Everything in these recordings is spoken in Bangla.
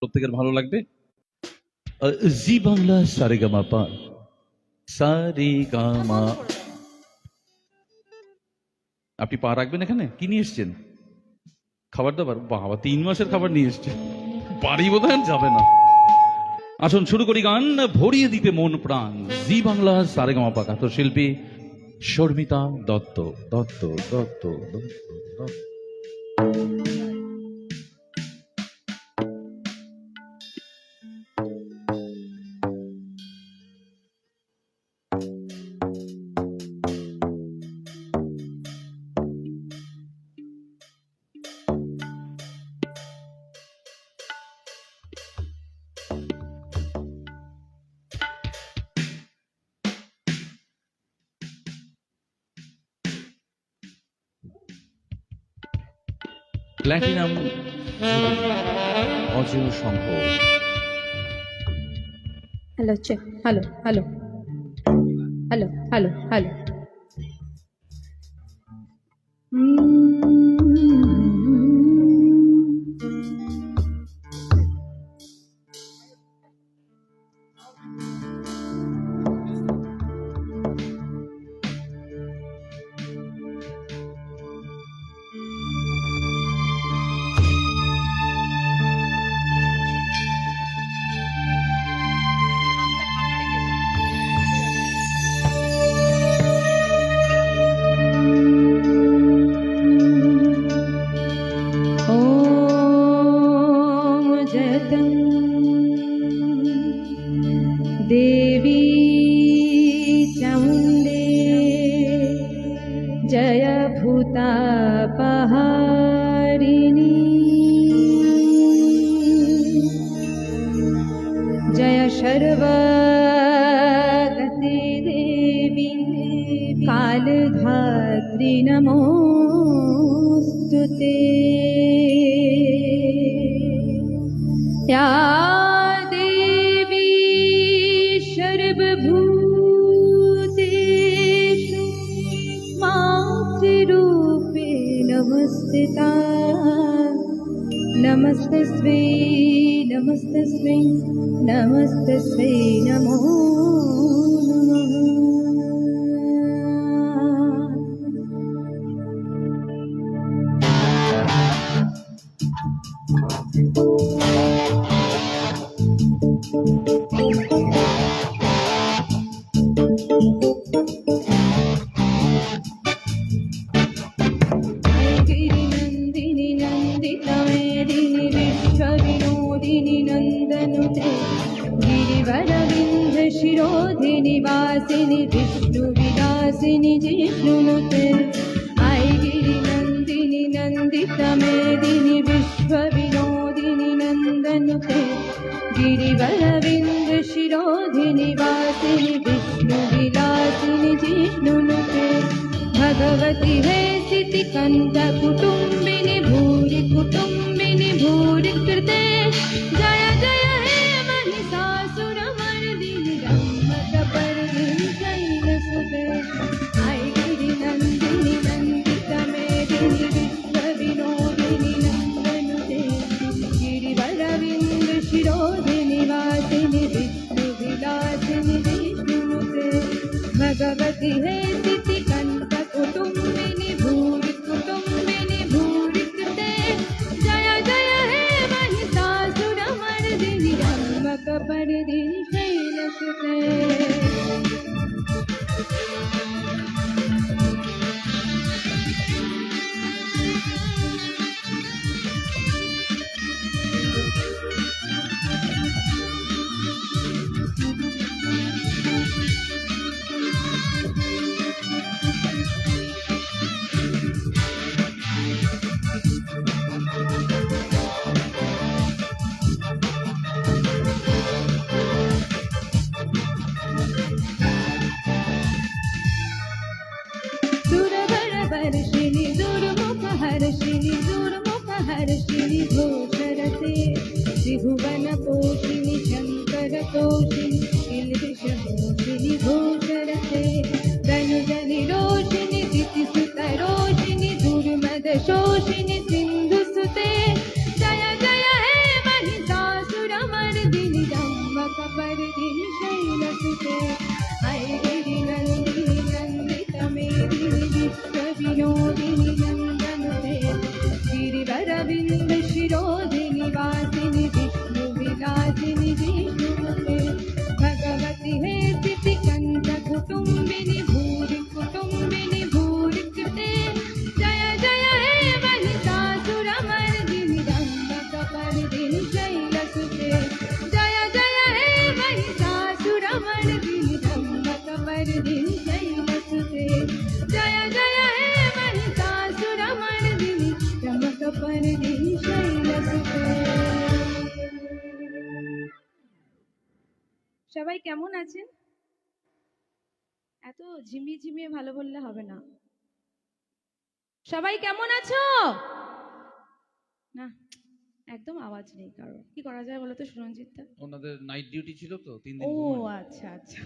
প্রত্যেকের ভালো লাগবে। জি বাংলা সারেগামা পা সারেগামা আপনি পা রাখবেন এখানে? কি নিয়ে এসছেন? খাবার দাবার? বাবা তিন মাসের খাবার নিয়ে এসছেন বাড়ি বোধ যাবে না। আসুন শুরু করি গান। ভরিয়ে দিতে মন প্রাণ। জি বাংলা সারেগামা পাকা তো শিল্পী Sharmita Dutta Dutta Dutta Dutta Dutta. Platinum Ajay Shankha hello check hello hello hello hello hello. कालधात्री नमोऽस्तु ते। या देवी सर्वभूतेषु मातृरूपे नमस्थिता। नमस्तस्मै नमस्तस्मै नमस्तस्मै नमो नमः शिरोधिनि वासिनि विदासिनि जिष्णुमुते आिरि नन्दिनी नन्दि प्रमेदिनी विश्व विनोदिनी नन्दनते। गिरिबलविन्द्र शिरोदिनिवासिनी विष्णु भगवति वैदिकन्थ कुटुम्बिनि भूरि कुटुम्बिनि भूरि कृते भगवति हे श्री दुर्मुखहर्षिणि घोषरते त्रिभुवनपोषिणि शङ्करतोषिणि किल्बिषभूषिणि घोषरते तनुजनिरोषिणि दितिसुतरोषिणि दुर्मदशोषिणि सिन्धुसुते जय जय हे महिषासुरमर्दिनि दम्बकपर्दिनि शैलसुते हरिगिरि नन्दिनि नन्दितमेदिनि विश्वविनोदिनि কেমন আছেন? এত ঝিমিয়ে ঝিমিয়ে ভালো বললে হবে না। সবাই কেমন আছো? না একদম আওয়াজ নেই কারও কি করা যায় বলো তো সুরঞ্জিতটা ওনাদের নাইট ডিউটি ছিল তো তিন দিন ও আচ্ছা আচ্ছা।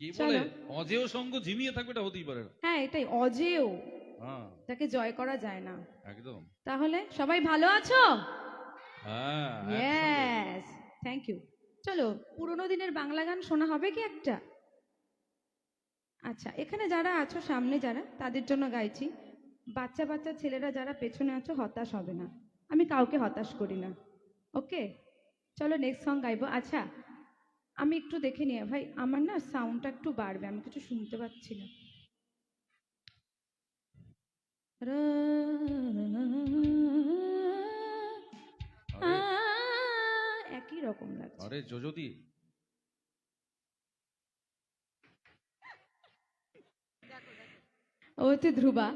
কি বলে? অজেয় সঙ্গ ঝিমিয়ে থাকবে এটা হতেই পারে হ্যাঁ এটাই অজেয়। হ্যাঁ। তাকে জয় করা যায় না। একদম। তাহলে সবাই ভালো আছো? হ্যাঁ ইয়েস থ্যাংক ইউ চলো, পুরোনো দিনের বাংলা গান শোনা হবে কি একটা? আচ্ছা এখানে যারা আছো, সামনে যারা, তাদের জন্য গাইছি, বাচ্চা বাচ্চা ছেলেরা যারা পেছনে আছো, হতাশ হবে না। আমি কাউকে হতাশ করি না, ওকে? চলো নেক্সট সং গাইবো। আচ্ছা আমি একটু দেখে নিয়ে, ভাই, আমার না সাউন্ডটা একটু বাড়বে, আমি কিছু শুনতে পাচ্ছি না। রকম লাগছে। আরে যোজদি ও হচ্ছে ধ্রুবা।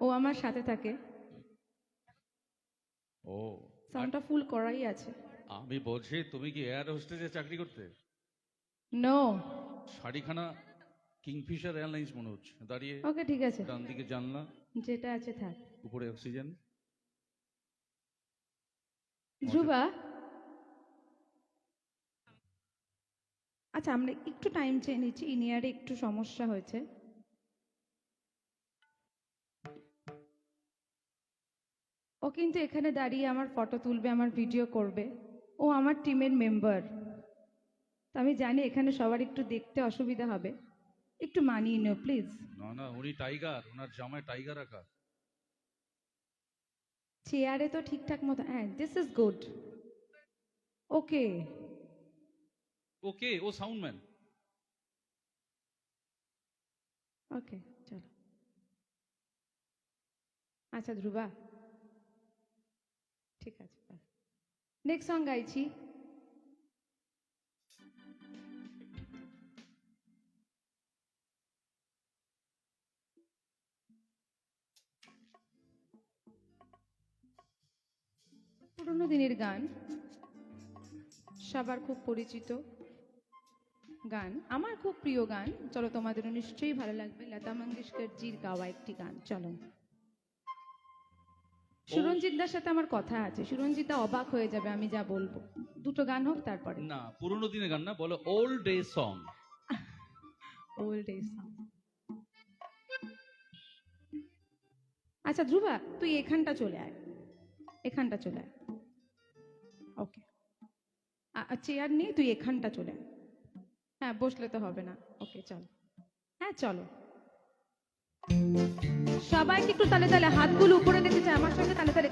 ও আমার সাথে থাকে। ও সাউন্ডটা ফুল করাই আছে। আমি বলছি তুমি কি এয়ার হোস্টেসে চাকরি করতে? নো শাড়িখানা কিংফিশার এয়ারলাইন্স মনে হচ্ছে। দাঁড়িয়ে ওকে ঠিক আছে। ডান দিকে জানলা। যেটা আছে থাক। উপরে অক্সিজেন। ধ্রুবা আচ্ছা আমরা একটু টাইম চেয়ে নিচ্ছি ইনিয়ারে একটু সমস্যা হয়েছে। ও কিন্তু এখানে দাঁড়িয়ে আমার ফটো তুলবে আমার ভিডিও করবে। ও আমার টিমের মেম্বার তো আমি জানি এখানে সবার একটু দেখতে অসুবিধা হবে। একটু মানিয়ে নিও প্লিজ না না উনি টাইগার ওনার জামায় টাইগার রাখা। চেয়ারে তো ঠিকঠাক মতো হ্যাঁ this is good okay okay, O soundman okay, চলো। আচ্ছা ধ্রুবা। ঠিক আছে নেক্সট সং গাইছি। পুরোনো দিনের গান, সবার খুব পরিচিত। গান। আমার খুব প্রিয় গান। চলো তোমাদেরও নিশ্চয়ই ভালো লাগবে লতা মঙ্গেশকর জির গাওয়া একটি গান। চলো। সুরঞ্জিত দার সাথে আমার কথা আছে। সুরঞ্জিত অবাক হয়ে যাবে আমি যা বলব। দুটো গান হোক তারপরে। না পুরোনো দিনের গান না বলো old day song old days আচ্ছা ধ্রুবা তুই এখানটা চলে আয়। এখানটা চলে আয়। ওকে চেয়ার নিয়ে তুই এখানটা চলে আয়। হ্যাঁ বসলে তো হবে না। ওকে চলো। হ্যাঁ চলো। সবাইকে একটু তালে তালে হাতগুলো উপরে দেখতে চাই, আমার সঙ্গে তালে তালে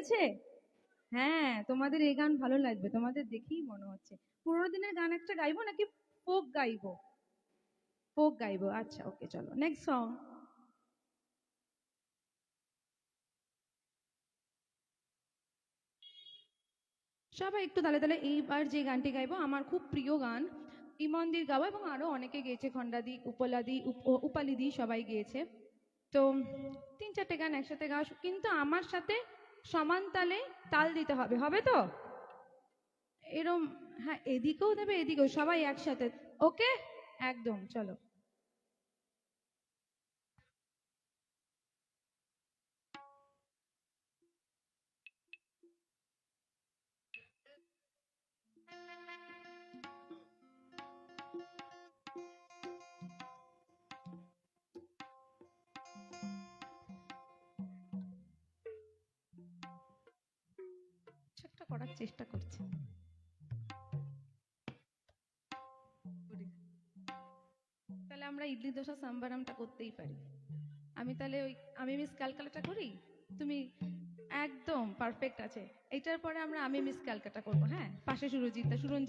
লেগেছে? হ্যাঁ তোমাদের এই গান ভালো লাগবে। তোমাদের দেখেই মনে হচ্ছে। পুরোনো দিনের গান একটা গাইবো নাকি ফোক গাইবো? ফোক গাইবো। আচ্ছা ওকে, চলো। নেক্সট সং সবাই একটু তালে তাহলে এইবার যে গানটি গাইবো, আমার খুব প্রিয় গান। ইমন্দির গাওয়া এবং আরও অনেকে গেয়েছে, খণ্ডাদি, উপলাদি, উপ- উপালিদি সবাই গিয়েছে। তো তিন চারটে গান একসাথে গাওয়া কিন্তু আমার সাথে সমান তালে তাল দিতে হবে হবে তো? এরম হ্যাঁ এদিকেও দেবে, এদিকেও, সবাই একসাথে। ওকে? একদম, চলো। করার চেষ্টা করছি। তাহলে আমরা ইডলি দোসা সাম্বারামটা করতেই পারি। আমি তাহলে ওই, আমি মিস ক্যালকালাটা করি? তুমি একদম পারফেক্ট আছে। এটার পরে আমরা আমি মিস ক্যালকাটা করব হ্যাঁ? পাশে সুরজিৎ, সুরঞ্জিত